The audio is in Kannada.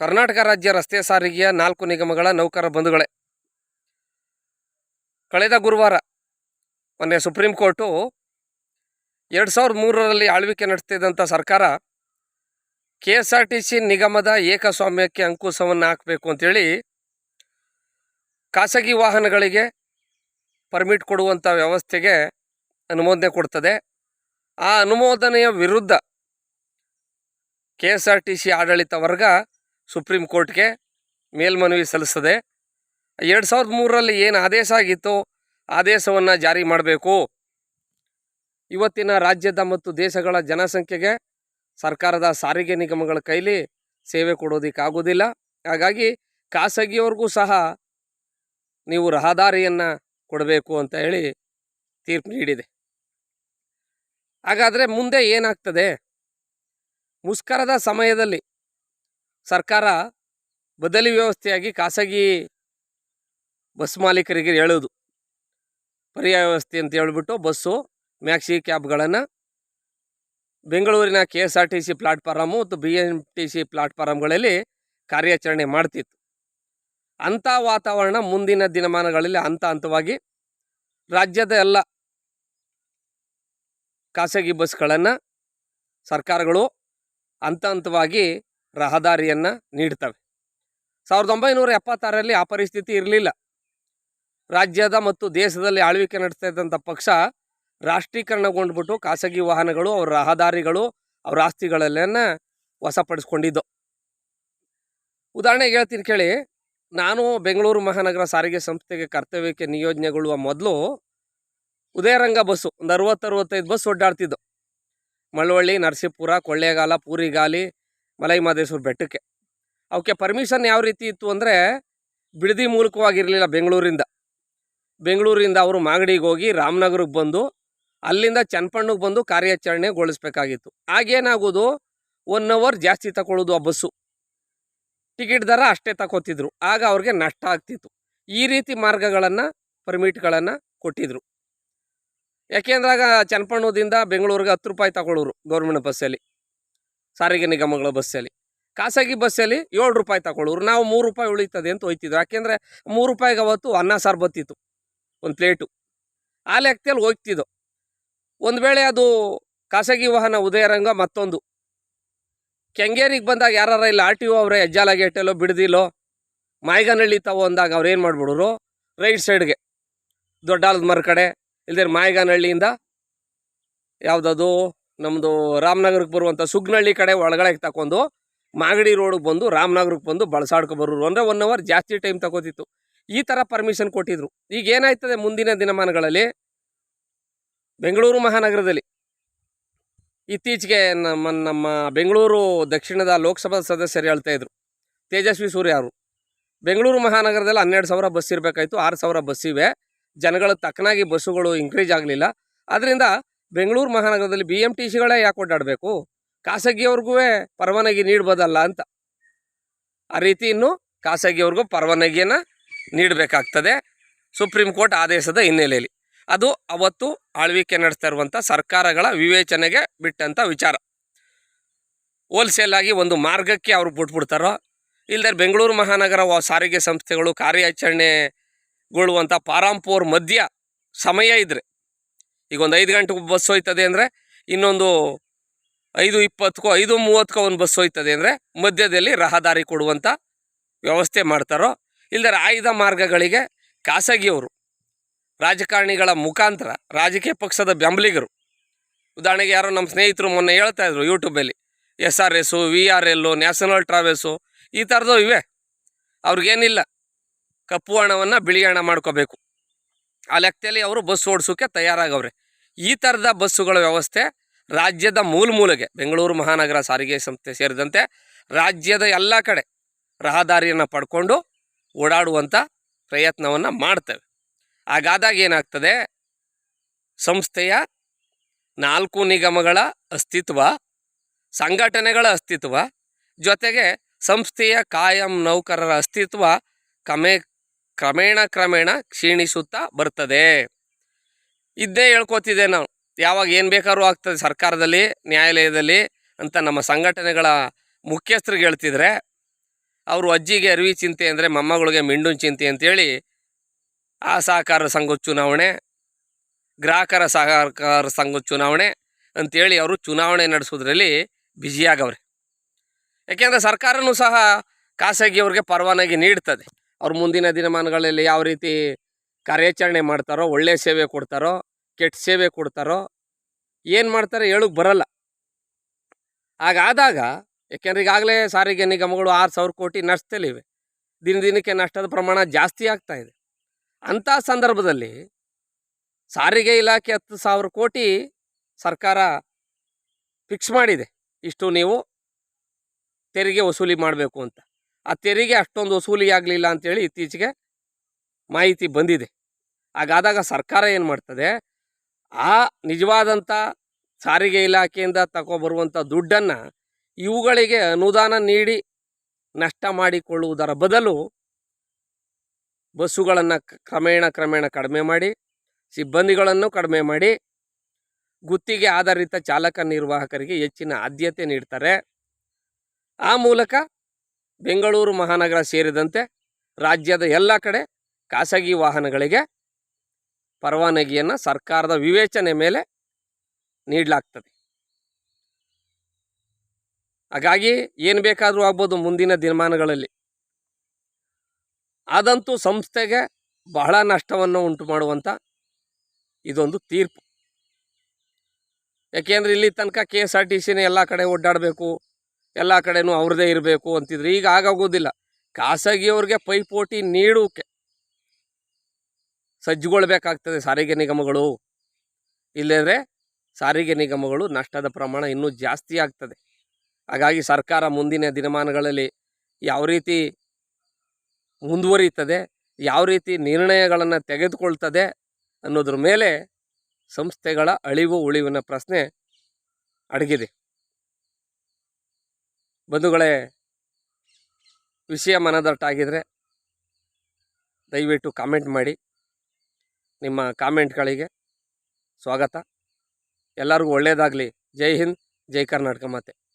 ಕರ್ನಾಟಕ ರಾಜ್ಯ ರಸ್ತೆ ಸಾರಿಗೆಯ ನಾಲ್ಕು ನಿಗಮಗಳ ನೌಕರ ಬಂಧುಗಳೇ. ಕಳೆದ ಗುರುವಾರ ಮೊನ್ನೆ ಸುಪ್ರೀಂ ಕೋರ್ಟು ಎರಡು ಸಾವಿರದ ಮೂರರಲ್ಲಿ ಆಳ್ವಿಕೆ ನಡೆಸ್ತಿದ್ದಂಥ ಸರ್ಕಾರ K S R T C ನಿಗಮದ ಏಕಸ್ವಾಮ್ಯಕ್ಕೆ ಅಂಕುಶವನ್ನು ಹಾಕಬೇಕು ಅಂತೇಳಿ ಖಾಸಗಿ ವಾಹನಗಳಿಗೆ ಪರ್ಮಿಟ್ ಕೊಡುವಂಥ ವ್ಯವಸ್ಥೆಗೆ ಅನುಮೋದನೆ ಕೊಡ್ತದೆ. ಆ ಅನುಮೋದನೆಯ ವಿರುದ್ಧ K S R T C ಆಡಳಿತ ವರ್ಗ ಸುಪ್ರೀಂ ಕೋರ್ಟ್ಗೆ ಮೇಲ್ಮನವಿ ಸಲ್ಲಿಸ್ತದೆ ಎರಡು ಸಾವಿರದ ಮೂರರಲ್ಲಿ ಏನು ಆದೇಶ ಆಗಿತ್ತು ಆದೇಶವನ್ನು ಜಾರಿ ಮಾಡಬೇಕು. ಇವತ್ತಿನ ರಾಜ್ಯದ ಮತ್ತು ದೇಶಗಳ ಜನಸಂಖ್ಯೆಗೆ ಸರ್ಕಾರದ ಸಾರಿಗೆ ನಿಗಮಗಳ ಕೈಲಿ ಸೇವೆ ಕೊಡೋದಕ್ಕಾಗೋದಿಲ್ಲ ಹಾಗಾಗಿ ಖಾಸಗಿಯವ್ರಿಗೂ ಸಹ ನೀವು ರಹದಾರಿಯನ್ನು ಕೊಡಬೇಕು ಅಂತ ಹೇಳಿ ತೀರ್ಪು ನೀಡಿದೆ. ಹಾಗಾದರೆ ಮುಂದೆ ಏನಾಗ್ತದೆ? ಮುಷ್ಕರದ ಸಮಯದಲ್ಲಿ ಸರ್ಕಾರ ಬದಲಿ ವ್ಯವಸ್ಥೆಯಾಗಿ ಖಾಸಗಿ ಬಸ್ ಮಾಲೀಕರಿಗೆ ಹೇಳೋದು. ಪರ್ಯಾಯ ವ್ಯವಸ್ಥೆ ಅಂತ ಹೇಳ್ಬಿಟ್ಟು ಬಸ್ಸು, ಮ್ಯಾಕ್ಸಿ ಕ್ಯಾಬ್ಗಳನ್ನು ಬೆಂಗಳೂರಿನ K S R T C platform ಮತ್ತು ಬಿ ಎಂ ಟಿ ಸಿ ಪ್ಲಾಟ್ಫಾರಮ್ಗಳಲ್ಲಿ ಕಾರ್ಯಾಚರಣೆ ಮಾಡ್ತಿತ್ತು. ಅಂಥ ವಾತಾವರಣ ಮುಂದಿನ ದಿನಮಾನಗಳಲ್ಲಿ ಹಂತ ಹಂತವಾಗಿ ರಾಜ್ಯದ ಎಲ್ಲ ಖಾಸಗಿ ಬಸ್ಗಳನ್ನು ಸರ್ಕಾರಗಳು ಹಂತ ಹಂತವಾಗಿ ರಹದಾರಿಯನ್ನು ನೀಡ್ತವೆ. ಸಾವಿರದ ಒಂಬೈನೂರ ಎಪ್ಪತ್ತಾರರಲ್ಲಿ ಆ ಪರಿಸ್ಥಿತಿ ಇರಲಿಲ್ಲ. ರಾಜ್ಯದ ಮತ್ತು ದೇಶದಲ್ಲಿ ಆಳ್ವಿಕೆ ನಡೆಸ್ತಾ ಇದ್ದಂಥ ಪಕ್ಷ ರಾಷ್ಟ್ರೀಕರಣಗೊಂಡ್ಬಿಟ್ಟು ಖಾಸಗಿ ವಾಹನಗಳು, ಅವರ ರಹದಾರಿಗಳು, ಅವರ ಆಸ್ತಿಗಳನ್ನ ವಶಪಡಿಸ್ಕೊಂಡಿದ್ದು. ಉದಾಹರಣೆಗೆ ಹೇಳ್ತೀನಿ ಕೇಳಿ, ನಾನು ಬೆಂಗಳೂರು ಮಹಾನಗರ ಸಾರಿಗೆ ಸಂಸ್ಥೆಗೆ ಕರ್ತವ್ಯಕ್ಕೆ ನಿಯೋಜನೆಗೊಳ್ಳುವ ಮೊದಲು ಉದಯರಂಗ ಬಸ್ಸು, ಒಂದು ಅರವತ್ತು ಅರವತ್ತೈದು ಬಸ್ ಒಡ್ಡಾಡ್ತಿದ್ದು. ಮಳವಳ್ಳಿ, ನರಸೀಪುರ, ಕೊಳ್ಳೇಗಾಲ, ಪೂರಿಗಾಲಿ ಮಲೈ ಮಹದೇಶ್ವರ ಬೆಟ್ಟಕ್ಕೆ. ಅವಕ್ಕೆ ಪರ್ಮಿಷನ್ ಯಾವ ರೀತಿ ಇತ್ತು ಅಂದರೆ ಬಿಡದಿ ಮೂಲಕವಾಗಿರಲಿಲ್ಲ ಬೆಂಗಳೂರಿಂದ. ಬೆಂಗಳೂರಿಂದ ಅವರು ಮಾಗಡಿಗೆ ಹೋಗಿ ರಾಮನಗರಕ್ಕೆ ಬಂದು ಅಲ್ಲಿಂದ ಚನ್ನಪಣ್ಣಗೆ ಬಂದು ಕಾರ್ಯಾಚರಣೆಗೊಳಿಸ್ಬೇಕಾಗಿತ್ತು. ಆಗೇನಾಗೋದು ಒನ್ ಅವರ್ ಜಾಸ್ತಿ ತಗೊಳ್ಳೋದು ಆ ಬಸ್ಸು. ಟಿಕೆಟ್ ದರ ಅಷ್ಟೇ ತಗೋತಿದ್ರು ಆಗ ಅವ್ರಿಗೆ ನಷ್ಟ ಆಗ್ತಿತ್ತು. ಈ ರೀತಿ ಮಾರ್ಗಗಳನ್ನು ಪರ್ಮಿಟ್ಗಳನ್ನು ಕೊಟ್ಟಿದ್ರು. ಯಾಕೆಂದ್ರೆ ಆಗ ಚನ್ನಪಣ್ಣದಿಂದ ಬೆಂಗಳೂರಿಗೆ ಹತ್ತು ರೂಪಾಯಿ ತಗೊಳ್ಳೋರು ಗೌರ್ಮೆಂಟ್ ಬಸ್ಸಲ್ಲಿ. ಸಾರಿಗೆ ನಿಗಮಗಳ ಬಸ್ಸಲ್ಲಿ. ಖಾಸಗಿ ಬಸ್ಸಲ್ಲಿ ಏಳು ರೂಪಾಯಿ ತಗೊಳ್ಳೋರು. ನಾವು ಮೂರು ರೂಪಾಯಿ ಉಳಿತದೆ ಅಂತ ಹೋಯ್ತಿದ್ವಿ ಯಾಕೆಂದರೆ ಮೂರು ರೂಪಾಯಿಗೆ ಅವತ್ತು ಅನ್ನ, ಸಾರು ಬತ್ತಿತ್ತು ಒಂದು ಪ್ಲೇಟು. ಆ ಲೆಕ್ಕದಲ್ಲಿ ಹೋಗ್ತಿದ್ದು. ಒಂದು ವೇಳೆ ಅದು ಖಾಸಗಿ ವಾಹನ ಉದಯರಂಗ ಮತ್ತೊಂದು. ಕೆಂಗೇರಿಗೆ ಬಂದಾಗ ಯಾರಾರ ಇಲ್ಲ, ಆರ್ ಟಿ ಒ ಅವರೇ ಹೆಜ್ಜಾಲ ಗೇಟಲ್ಲೋ ಬಿಡದಿಲ್ಲೋ, ಮಾಯ್ಗನಹಳ್ಳಿ ತಾವು ಅಂದಾಗ ಅವ್ರು ಏನು ಮಾಡ್ಬಿಡೋರು? ರೈಟ್ ಸೈಡ್ಗೆ. ದೊಡ್ಡಾಲದ ಮರ ಕಡೆ ಇಲ್ದೇ ಮಾಯಗಾನಹಳ್ಳಿಯಿಂದ ಯಾವುದದು ನಮ್ಮದು ರಾಮನಗರಕ್ಕೆ ಬರುವಂಥ ಸುಗ್ನಹಳ್ಳಿ ಕಡೆ ಒಳಗಡೆ ತಗೊಂಡು ಮಾಗಡಿ ರೋಡಿಗೆ ಬಂದು ರಾಮನಗರಕ್ಕೆ ಬಂದು ಬಳಸಾಡ್ಕೊ ಬರೋರು. ಅಂದರೆ ಒನ್ ಅವರ್ ಜಾಸ್ತಿ ಟೈಮ್ ತಗೋತಿತ್ತು. ಈ ಥರ ಪರ್ಮಿಷನ್ ಕೊಟ್ಟಿದ್ರು. ಈಗ ಏನಾಯ್ತದೆ ಮುಂದಿನ ದಿನಮಾನಗಳಲ್ಲಿ? ಬೆಂಗಳೂರು ಮಹಾನಗರದಲ್ಲಿ. ಇತ್ತೀಚೆಗೆ ನಮ್ಮ ನಮ್ಮ ಬೆಂಗಳೂರು ದಕ್ಷಿಣದ ಲೋಕಸಭಾ ಸದಸ್ಯರು ಹೇಳ್ತಾ ಇದ್ರು. ತೇಜಸ್ವಿ ಸೂರ್ಯ ಅವರು. ಬೆಂಗಳೂರು ಮಹಾನಗರದಲ್ಲಿ ಹನ್ನೆರಡು ಸಾವಿರ ಬಸ್ ಇರಬೇಕಾಯ್ತು. ಆರು ಸಾವಿರ ಬಸ್ ಇವೆ. ಜನಗಳ ತಕ್ಕನಾಗಿ ಬಸ್ಸುಗಳು ಇನ್ಕ್ರೀಸ್ ಆಗಲಿಲ್ಲ. ಅದರಿಂದ ಬೆಂಗಳೂರು ಮಹಾನಗರದಲ್ಲಿ ಬಿ ಎಂ ಟಿ ಸಿಗಳೇ ಯಾಕೆ ಓಡಾಡಬೇಕು? ಖಾಸಗಿಯವ್ರಿಗೂ ಪರವಾನಗಿ ನೀಡ್ಬೋದಲ್ಲ ಅಂತ. ಆ ರೀತಿ ಇನ್ನು ಖಾಸಗಿಯವ್ರಿಗೂ ಪರವಾನಗಿಯನ್ನು ನೀಡಬೇಕಾಗ್ತದೆ. ಸುಪ್ರೀಂ ಕೋರ್ಟ್ ಆದೇಶದ ಹಿನ್ನೆಲೆಯಲ್ಲಿ. ಅದು ಅವತ್ತು ಆಳ್ವಿಕೆ ನಡೆಸ್ತಾ ಇರುವಂಥ ಸರ್ಕಾರಗಳ ವಿವೇಚನೆಗೆ ಬಿಟ್ಟಂಥ ವಿಚಾರ. ಹೋಲ್ಸೇಲ್ ಆಗಿ ಒಂದು ಮಾರ್ಗಕ್ಕೆ ಅವ್ರು ಬಿಟ್ಬಿಡ್ತಾರೋ. ಇಲ್ಲದೆ ಬೆಂಗಳೂರು ಮಹಾನಗರ ಸಾರಿಗೆ ಸಂಸ್ಥೆಗಳು ಕಾರ್ಯಾಚರಣೆಗೊಳ್ಳುವಂಥ ಪಾರಾಂಪೋರ್ ಮಧ್ಯ ಸಮಯ ಇದ್ದರೆ ಈಗ ಒಂದು ಐದು ಗಂಟೆಗೆ ಬಸ್ ಹೋಯ್ತದೆ ಅಂದರೆ ಇನ್ನೊಂದು ಐದು ಇಪ್ಪತ್ತಕ್ಕೋ ಐದು ಮೂವತ್ತಕ್ಕೋ ಒಂದು ಬಸ್ ಹೋಯ್ತದೆ ಅಂದರೆ ಮಧ್ಯದಲ್ಲಿ ರಹದಾರಿ ಕೊಡುವಂಥ ವ್ಯವಸ್ಥೆ ಮಾಡ್ತಾರೋ ಇಲ್ಲದೆ ಆಯ್ದ ಮಾರ್ಗಗಳಿಗೆ ಖಾಸಗಿಯವರು, ರಾಜಕಾರಣಿಗಳ ಮುಖಾಂತರ, ರಾಜಕೀಯ ಪಕ್ಷದ ಬೆಂಬಲಿಗರು, ಉದಾಹರಣೆಗೆ ಯಾರೋ ನಮ್ಮ ಸ್ನೇಹಿತರು ಮೊನ್ನೆ ಹೇಳ್ತಾ ಇದ್ರು ಯೂಟ್ಯೂಬಲ್ಲಿ S R S V R L national travels ಈ ಥರದ್ದು ಇವೆ. ಅವ್ರಿಗೇನಿಲ್ಲ, ಕಪ್ಪು ಹಣವನ್ನು ಬಿಳಿ ಹಣ ಮಾಡ್ಕೋಬೇಕು. ಆ ಲೆಕ್ಕದಲ್ಲಿ ಅವರು ಬಸ್ ಓಡಿಸೋಕ್ಕೆ ತಯಾರಾಗವ್ರೆ. ಈ ಥರದ ಬಸ್ಸುಗಳ ವ್ಯವಸ್ಥೆ ರಾಜ್ಯದ ಮೂಲ ಮೂಲಗೆ ಬೆಂಗಳೂರು ಮಹಾನಗರ ಸಾರಿಗೆ ಸಂಸ್ಥೆ ಸೇರಿದಂತೆ ರಾಜ್ಯದ ಎಲ್ಲ ಕಡೆ ರಹದಾರಿಯನ್ನು ಪಡ್ಕೊಂಡು ಓಡಾಡುವಂಥ ಪ್ರಯತ್ನವನ್ನು ಮಾಡ್ತೇವೆ. ಹಾಗಾದಾಗ ಏನಾಗ್ತದೆ? ಸಂಸ್ಥೆಯ ನಾಲ್ಕು ನಿಗಮಗಳ ಅಸ್ತಿತ್ವ, ಸಂಘಟನೆಗಳ ಅಸ್ತಿತ್ವ, ಜೊತೆಗೆ ಸಂಸ್ಥೆಯ ಕಾಯಂ ನೌಕರರ ಅಸ್ತಿತ್ವ, ಕಮೆ ಕ್ರಮೇಣ ಕ್ರಮೇಣ ಕ್ಷೀಣಿಸುತ್ತಾ ಬರ್ತದೆ. ಇದ್ದೇ ಹೇಳ್ಕೊತಿದ್ದೆ ನಾವು. ಯಾವಾಗ ಏನು ಬೇಕಾದ್ರೂ ಆಗ್ತದೆ. ಸರ್ಕಾರದಲ್ಲಿ, ನ್ಯಾಯಾಲಯದಲ್ಲಿ ಅಂತ ನಮ್ಮ ಸಂಘಟನೆಗಳ ಮುಖ್ಯಸ್ಥರಿಗೆ ಹೇಳ್ತಿದ್ರೆ, ಅವರು ಅಜ್ಜಿಗೆ ಅರಿವಿ ಚಿಂತೆ ಅಂದರೆ ಮೊಮ್ಮಗಳಿಗೆ ಮಿಂಡುನ್ ಚಿಂತೆ ಅಂತೇಳಿ ಆ ಸಹಕಾರ ಸಂಘದ ಚುನಾವಣೆ, ಗ್ರಾಹಕರ ಸಹಕಾರ ಸಂಘದ ಚುನಾವಣೆ ಅಂತೇಳಿ ಅವರು ಚುನಾವಣೆ ನಡೆಸೋದ್ರಲ್ಲಿ ಬ್ಯುಸಿಯಾಗವ್ರೆ. ಯಾಕೆಂದರೆ ಸರ್ಕಾರನೂ ಸಹ ಖಾಸಗಿಯವ್ರಿಗೆ ಪರವಾನಗಿ ನೀಡ್ತದೆ. ಅವ್ರು ಮುಂದಿನ ದಿನಮಾನಗಳಲ್ಲಿ ಯಾವ ರೀತಿ ಕಾರ್ಯಾಚರಣೆ ಮಾಡ್ತಾರೋ ಒಳ್ಳೆಯ ಸೇವೆ ಕೊಡ್ತಾರೋ, ಕೆಟ್ಟ ಸೇವೆ ಕೊಡ್ತಾರೋ, ಏನು ಮಾಡ್ತಾರೆ ಹೇಳಕ್ಕೆ ಬರಲ್ಲ. ಹಾಗಾದಾಗ, ಯಾಕೆಂದ್ರೆ ಈಗಾಗಲೇ ಸಾರಿಗೆ ನಿಗಮಗಳು ಆರು ಸಾವಿರ ಕೋಟಿ ನಷ್ಟದಲ್ಲಿವೆ. ದಿನ ದಿನಕ್ಕೆ ನಷ್ಟದ ಪ್ರಮಾಣ ಜಾಸ್ತಿ ಆಗ್ತಾ ಇದೆ. ಅಂಥ ಸಂದರ್ಭದಲ್ಲಿ ಸಾರಿಗೆ ಇಲಾಖೆ ಹತ್ತು ಸಾವಿರ ಕೋಟಿ ಸರ್ಕಾರ ಫಿಕ್ಸ್ ಮಾಡಿದೆ. ಇಷ್ಟು ನೀವು ತೆರಿಗೆ ವಸೂಲಿ ಮಾಡಬೇಕು ಅಂತ. ಆ ತೆರಿಗೆ ಅಷ್ಟೊಂದು ವಸೂಲಿ ಆಗಲಿಲ್ಲ ಅಂತೇಳಿ ಇತ್ತೀಚೆಗೆ ಮಾಹಿತಿ ಬಂದಿದೆ. ಹಾಗಾದಾಗ ಸರ್ಕಾರ ಏನು ಮಾಡ್ತದೆ? ಆ ನಿಜವಾದಂಥ ಸಾರಿಗೆ ಇಲಾಖೆಯಿಂದ ತಗೊಬರುವಂಥ ದುಡ್ಡನ್ನು ಇವುಗಳಿಗೆ ಅನುದಾನ ನೀಡಿ ನಷ್ಟ ಮಾಡಿಕೊಳ್ಳುವುದರ ಬದಲು ಬಸ್ಸುಗಳನ್ನು ಕ್ರಮೇಣ ಕ್ರಮೇಣ ಕಡಿಮೆ ಮಾಡಿ, ಸಿಬ್ಬಂದಿಗಳನ್ನು ಕಡಿಮೆ ಮಾಡಿ, ಗುತ್ತಿಗೆ ಆಧಾರಿತ ಚಾಲಕ ನಿರ್ವಾಹಕರಿಗೆ ಹೆಚ್ಚಿನ ಆದ್ಯತೆ ನೀಡ್ತಾರೆ. ಆ ಮೂಲಕ ಬೆಂಗಳೂರು ಮಹಾನಗರ ಸೇರಿದಂತೆ ರಾಜ್ಯದ ಎಲ್ಲ ಕಡೆ ಖಾಸಗಿ ವಾಹನಗಳಿಗೆ ಪರವಾನಗಿಯನ್ನು ಸರ್ಕಾರದ ವಿವೇಚನೆ ಮೇಲೆ ನೀಡಲಾಗ್ತದೆ. ಹಾಗಾಗಿ ಏನು ಬೇಕಾದರೂ ಆಗ್ಬೋದು ಮುಂದಿನ ದಿನಮಾನಗಳಲ್ಲಿ. ಆದಂತೂ ಸಂಸ್ಥೆಗೆ ಬಹಳ ನಷ್ಟವನ್ನು ಉಂಟು ಮಾಡುವಂಥ ಇದೊಂದು ತೀರ್ಪು. ಯಾಕೆಂದರೆ ಇಲ್ಲಿ ತನಕ ಕೆ ಎಸ್ ಆರ್ ಟಿ ಸಿನೇ ಎಲ್ಲ ಕಡೆ ಓಡಾಡಬೇಕು. ಎಲ್ಲ ಕಡೆನೂ ಅವ್ರದ್ದೇ ಇರಬೇಕು ಅಂತಿದ್ರು. ಈಗ ಆಗೋಗೋದಿಲ್ಲ. ಖಾಸಗಿಯವ್ರಿಗೆ ಪೈಪೋಟಿ ನೀಡೋಕೆ ಸಜ್ಜುಗೊಳ್ಬೇಕಾಗ್ತದೆ ಸಾರಿಗೆ ನಿಗಮಗಳು. ಇಲ್ಲದ್ರೆ ಸಾರಿಗೆ ನಿಗಮಗಳು ನಷ್ಟದ ಪ್ರಮಾಣ ಇನ್ನೂ ಜಾಸ್ತಿ ಆಗ್ತದೆ. ಹಾಗಾಗಿ ಸರ್ಕಾರ ಮುಂದಿನ ದಿನಮಾನಗಳಲ್ಲಿ ಯಾವ ರೀತಿ ಮುಂದುವರಿಯುತ್ತದೆ ಯಾವ ರೀತಿ ನಿರ್ಣಯಗಳನ್ನು ತೆಗೆದುಕೊಳ್ತದೆ ಅನ್ನೋದ್ರ ಮೇಲೆ ಸಂಸ್ಥೆಗಳ ಅಳಿವು ಉಳಿವಿನ ಪ್ರಶ್ನೆ ಅಡಗಿದೆ. ಬಂಧುಗಳೇ, ವಿಷಯ ಮನದಟ್ಟಾಗಿದ್ದರೆ ದಯವಿಟ್ಟು ಕಾಮೆಂಟ್ ಮಾಡಿ. ನಿಮ್ಮ ಕಾಮೆಂಟ್ಗಳಿಗೆ ಸ್ವಾಗತ. ಎಲ್ಲರಿಗೂ ಒಳ್ಳೆಯದಾಗಲಿ ಜೈ ಹಿಂದ್, ಜೈ ಕರ್ನಾಟಕ ಮಾತೆ.